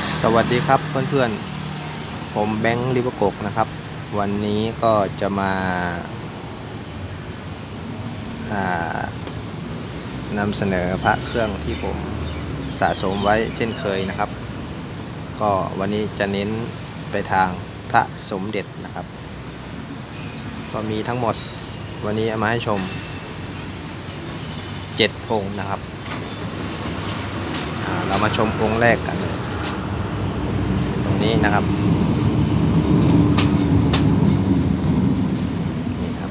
สวัสดีครับเพื่อนๆ ผมแบงค์ลิเวอร์กกนะครับ วันนี้ก็จะมาานำเสนอพระเครื่องที่ผมสะสมไว้เช่นเคยนะครับ ก็วันนี้จะเน้นไปทางพระสมเด็จนะครับ ก็มีทั้งหมดวันนี้เอามาให้ชม7องค์นะครับ เรามาชมองค์แรกกันเลย นี้นะครับนี่ครับ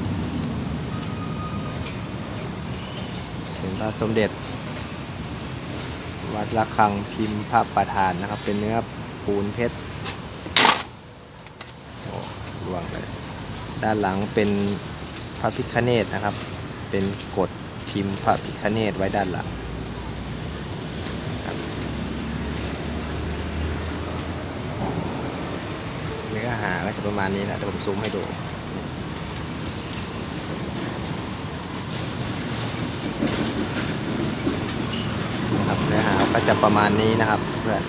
เป็นพระสมเด็จ วัดระฆังพิมพ์พระประธานนะครับ เป็นเนื้อปูนเพชรโอ้ลวงเลยด้านหลังเป็นพระพิคเนตนะครับ เป็นกดพิมพ์พระพิคเนตไว้ด้านหลัง เนื้อ หาก็จะประมาณนี้นะเดี๋ยวผมซูมให้ดูนะครับเนื้อหาก็จะประมาณนี้นะครับเพื่อน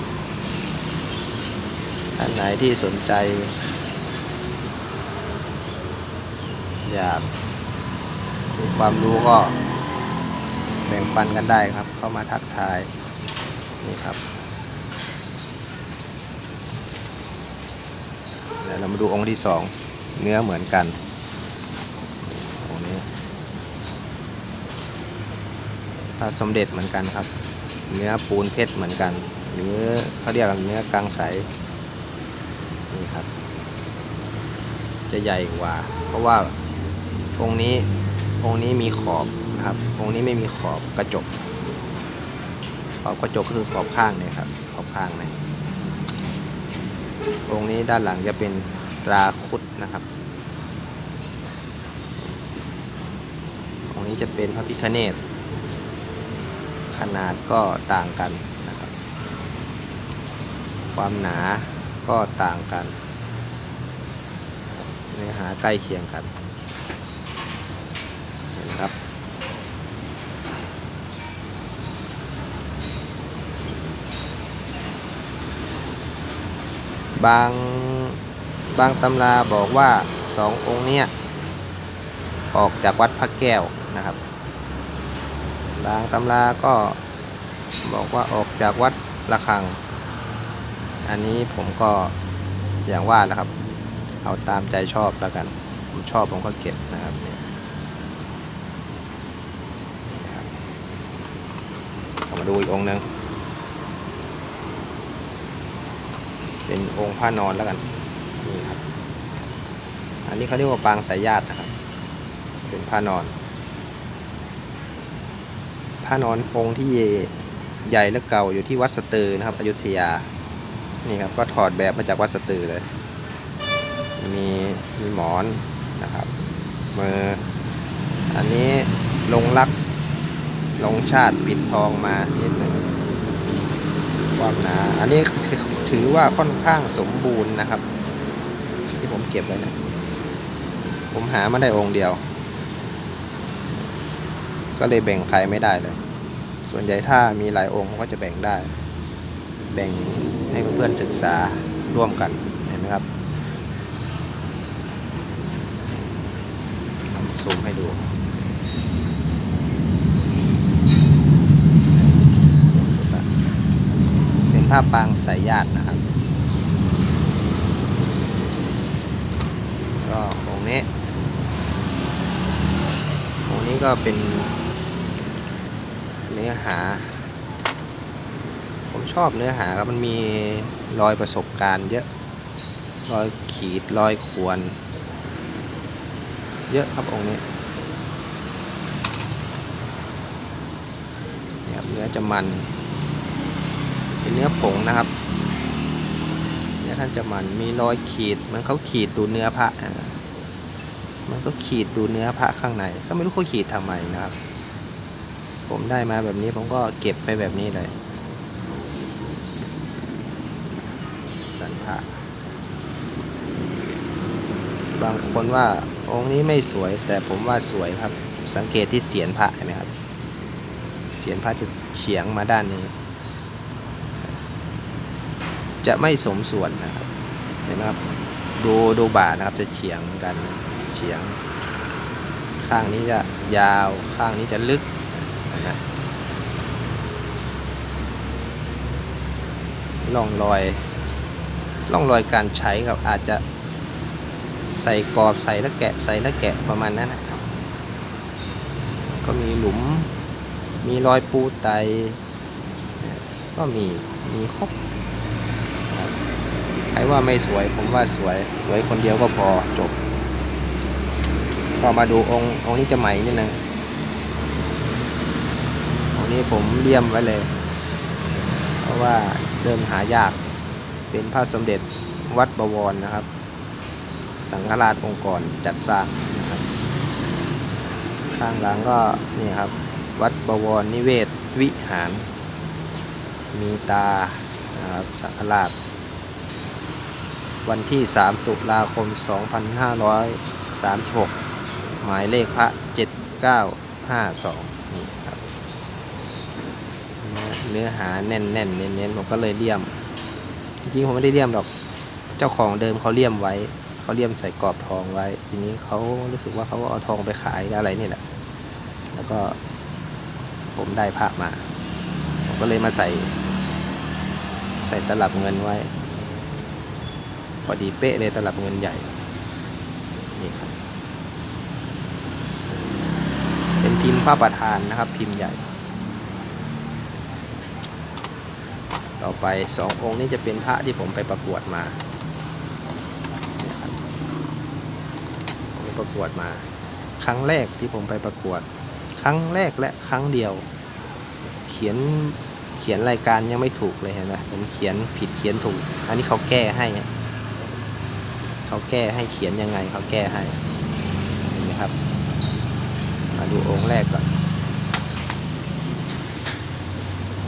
ท่านไหนที่สนใจ อยากมีความรู้ก็แบ่งปันกันได้ครับ เข้ามาทักทายนี่ครับ เดี๋ยวเรามาดูองค์ที่สองเนื้อเหมือนกันองค์นี้พระสมเด็จเหมือนกันครับ เนื้อปูนเพชรเหมือนกัน หรือเขาเรียกกันเนื้อกลางใสนี่ครับ จะใหญ่กว่า เพราะว่าองค์นี้องค์นี้มีขอบนะครับองค์นี้ไม่มีขอบกระจกขอบกระจกก็คือขอบข้างเนี่ยครับขอบข้างเนี่ย องค์นี้ด้านหลังจะเป็นตราคุดนะครับองค์นี้จะเป็นพระพิฆเนศขนาดก็ต่างกันนะครับ ความหนาก็ต่างกันเนื้อหาใกล้เคียงกันเห็นไหมครับ บางบางตำราบอกว่าสององค์เนี้ยออกจากวัดพระแก้วนะครับ บางตำราก็บอกว่าออกจากวัดระฆัง อันนี้ผมก็อย่างว่าแหละครับ เอาตามใจชอบแล้วกัน ผมชอบผมก็เก็บนะครับเนี่ยมาดูอีกองค์หนึ่ง เป็นองค์พระนอนแล้วกันนี่ครับ อันนี้เขาเรียกว่าปางสายญาตินะครับ เป็นพระนอนพระนอนองค์ที่ใหญ่และเก่าอยู่ที่วัดสตือนะครับอยุธยานี่ครับก็ถอดแบบมาจากวัดสตือเลย มีมีหมอนนะครับมืออันนี้ลงลักลงชาติปิดทองมานิดหนึ่ง ความหนา อันนี้ถือว่าค่อนข้างสมบูรณ์นะครับ ที่ผมเก็บไว้นะผมหามาได้องค์เดียว ก็เลยแบ่งใครไม่ได้เลย ส่วนใหญ่ถ้ามีหลายองค์ก็จะแบ่งได้ แบ่งให้เพื่อนๆศึกษาร่วมกันเห็นไหมครับผมซูมให้ดูๆละ เป็น ผ้าปางสายญาตินะครับ ก็องค์นี้องค์นี้ก็เป็นเนื้อหา ผมชอบเนื้อหาครับมันมีรอยประสบการณ์เยอะ รอยขีดรอยขวน เยอะครับองค์นี้เนี่ยครับเนื้อจะมัน เป็นเนื้อผงนะครับเนื้อท่านจะมันมีรอยขีดมันเขาขีดดูเนื้อพระมันก็ขีดดูเนื้อพระข้างใน ก็ไม่รู้เขาขีดทำไมนะครับ ผมได้มาแบบนี้ผมก็เก็บไปแบบนี้เลย สันพระบางคนว่าองค์นี้ไม่สวยแต่ผมว่าสวยครับ สังเกตที่เสียนพระเห็นไหมครับ เสียนพระจะเฉียงมาด้านนี้ จะไม่สมส่วนนะครับเห็นไหมครับดูดูบาทนะครับจะเฉียงกันเฉียง ข้างนี้จะยาวข้างนี้จะลึกนะร่องรอยร่องรอยการใช้กับอาจจะใส่กรอบใส่แล้วแกะใส่แล้วแกะประมาณนั้นนะครับ ก็มีหลุมมีรอยปูไต ก็มีมีครบ ใครว่าไม่สวยผมว่าสวยสวยคนเดียวก็พอจบก็มาดูองค์องค์นี้จะใหม่นิดนึงองค์นี้ผมเลี่ยมไว้เลย เพราะว่าเริ่มหายากเป็นพระสมเด็จวัดบวรนะครับ สังฆราชองค์กรจัดสร้างนะครับข้างหลังก็นี่ครับ วัดบวรนิเวศวิหาร มีตานะครับสังฆราช วันที่ 3 ตุลาคม 2536 หมายเลขพระ 7952 นี่ครับ เนื้อหาแน่นๆ เน้นๆ ผมก็เลยเลี่ยม จริงๆผมไม่ได้เลี่ยมหรอก เจ้าของเดิมเขาเลี่ยมไว้ เขาเลี่ยมใส่กรอบทองไว้ ทีนี้เขารู้สึกว่าเขาเอาทองไปขายอะไรนี่แหละ แล้วก็ผมได้พระมา ผมก็เลยมาใส่ใส่ตลับเงินไว้ อดีเป๊ะเลยตลับเงินใหญ่ นี่ครับ เป็นพิมพ์พระประธานนะครับ พิมพ์ใหญ่ ต่อไปสององค์นี้จะเป็นพระที่ผมไปประกวดมาผมไปประกวดมา ครั้งแรกที่ผมไปประกวด ครั้งแรกและครั้งเดียว เขียนเขียนรายการยังไม่ถูกเลยเห็นไหมผมเขียนผิดเขียนถูก อันนี้เขาแก้ให้ เขาแก้ให้เขียนยังไงเขาแก้ให้เห็นไหมครับ มาดูองค์แรกก่อน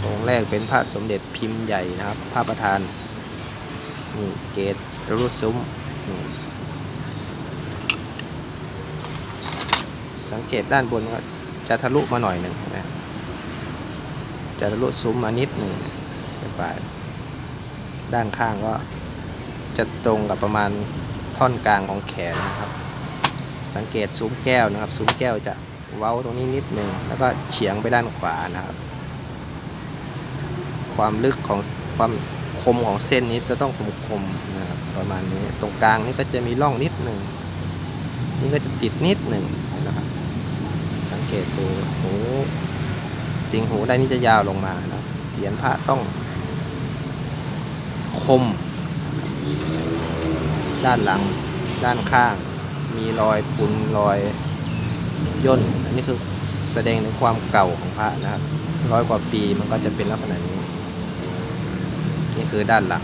องค์แรกเป็นพระสมเด็จพิมพ์ใหญ่นะครับ พระประธานนี่เกตรุซุ้ม สังเกตด้านบนก็จะทะลุมาหน่อยหนึ่งนะจะทะลุซุ้มมานิดหนึ่งเป็นปลายด้านข้างก็จะตรงกับประมาณ ท่อนกลางของแขนนะครับ สังเกตซุ้มแก้วนะครับ ซุ้มแก้วจะเว้าตรงนี้นิดหนึ่งแล้วก็เฉียงไปด้านขวานะครับ ความลึกของความคมของเส้นนี้จะต้องคมคมนะครับประมาณนี้ตรงกลางนี่ก็จะมีร่องนิดหนึ่งนี่ก็จะติดนิดหนึ่งนะครับ สังเกตดูหูติงหูด้านนี้จะยาวลงมานะครับเสียนพระต้องคม ด้านหลัง ด้านข้าง มีรอยปุนรอยย่น อันนี้คือแสดงถึงความเก่าของพระนะครับ ร้อยกว่าปีมันก็จะเป็นลักษณะนี้ นี่คือด้านหลัง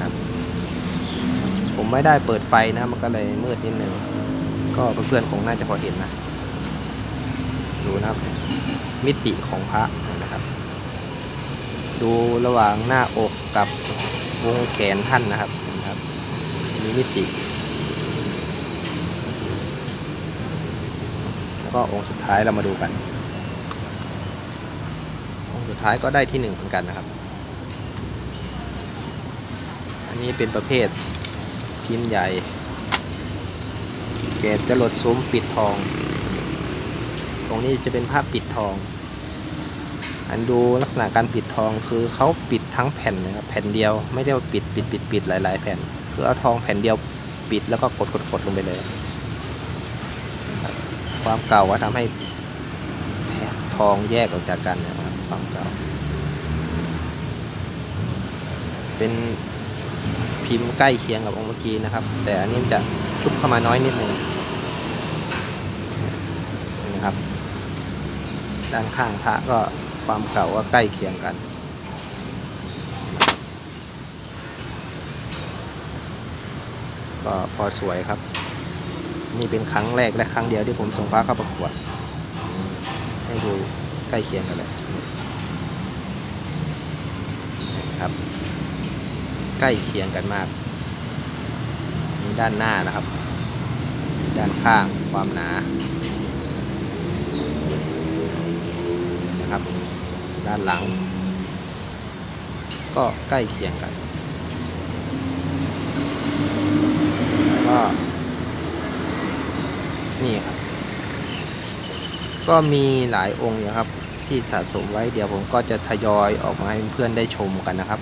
ครับ ผมไม่ได้เปิดไฟนะ มันก็เลยมืดนิดนึง ก็เพื่อนๆคงน่าจะพอเห็นนะ ดูนะครับ มิติของพระนะครับ ดูระหว่างหน้าอกกับ วงแขนท่านนะครับนะครับ มีมิติ แล้วก็องค์สุดท้ายเรามาดูกัน องค์สุดท้ายก็ได้ที่หนึ่งเหมือนกันนะครับ อันนี้เป็นประเภทพิมพ์ใหญ่เกตจะหลดซุ้มปิดทอง ตรงนี้จะเป็นภาพปิดทอง อันดูลักษณะการปิดทองคือเขาปิดทั้งแผ่นเลยครับแผ่นเดียวไม่ได้ปิดปิดปิดปิดหลาย ๆ แผ่น คือเอาทองแผ่นเดียวปิดแล้วก็กดกดกดลงไปเลย ความเก่าว่าทำให้ทองแยกออกจากกันนะครับความเก่า เป็นพิมพ์ใกล้เคียงกับองค์เมื่อกี้นะครับ แต่อันนี้มันจะชุบเข้ามาน้อยนิดนึงนะครับ ด้านข้างพระก็ ความเก่าก็ใกล้เคียงกันก็พอสวยครับ นี่เป็นครั้งแรกและครั้งเดียวที่ผมส่งพระเข้าประกวด ให้ดูใกล้เคียงกันเลยครับ ใกล้เคียงกันมากนี่ด้านหน้านะครับ ด้านข้างความหนา นะครับ ด้านหลัง ก็ใกล้เคียงกัน แล้วก็ นี่ครับ ก็มีหลายองค์อยู่ครับ ที่สะสมไว้เดี๋ยวผมก็จะทยอยออกมาให้เพื่อนๆได้ชมกันนะครับ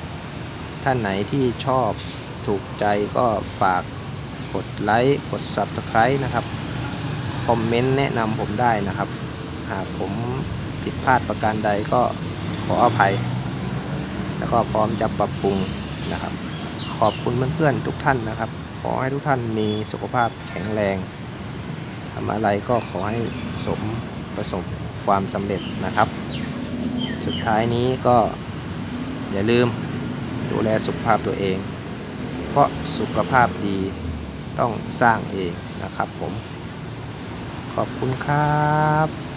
ท่านไหนที่ชอบถูกใจก็ฝากกดไลค์ กด Subscribe นะครับ คอมเมนต์แนะนำผมได้นะครับ หากผมผิดพลาดประการใดก็ ขออภัย แล้วก็พร้อมจะปรับปรุงนะครับ ขอบคุณเพื่อนๆทุกท่านนะครับ ขอให้ทุกท่านมีสุขภาพแข็งแรงทำอะไรก็ขอให้สมประสบความสำเร็จนะครับ สุดท้ายนี้ก็อย่าลืมดูแลสุขภาพตัวเอง เพราะสุขภาพดีต้องสร้างเองนะครับผม ขอบคุณครับ